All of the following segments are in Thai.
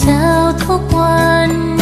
เจ้าทุกวัน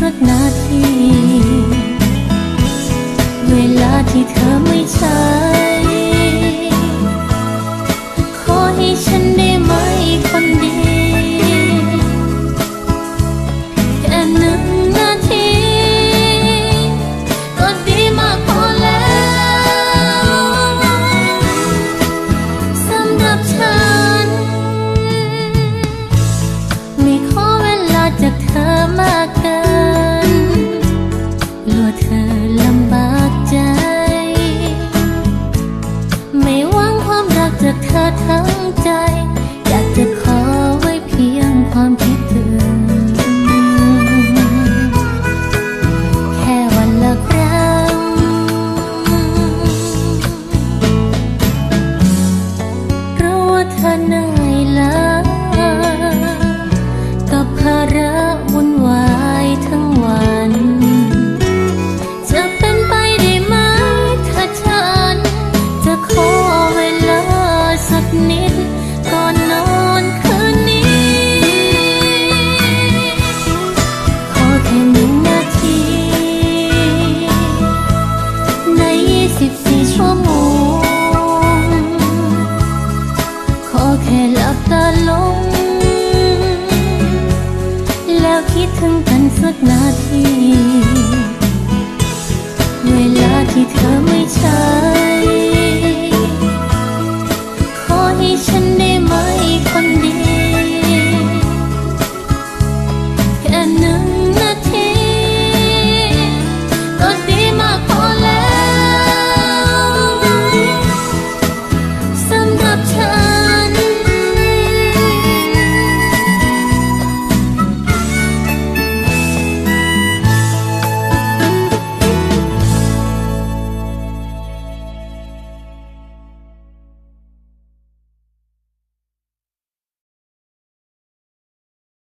สักนาที ธอทั้งใจ คิดถึงกันสักนาที เวลาที่เธอไม่ใช้ขอให้ฉันได้ไหมคนดีแค่นึ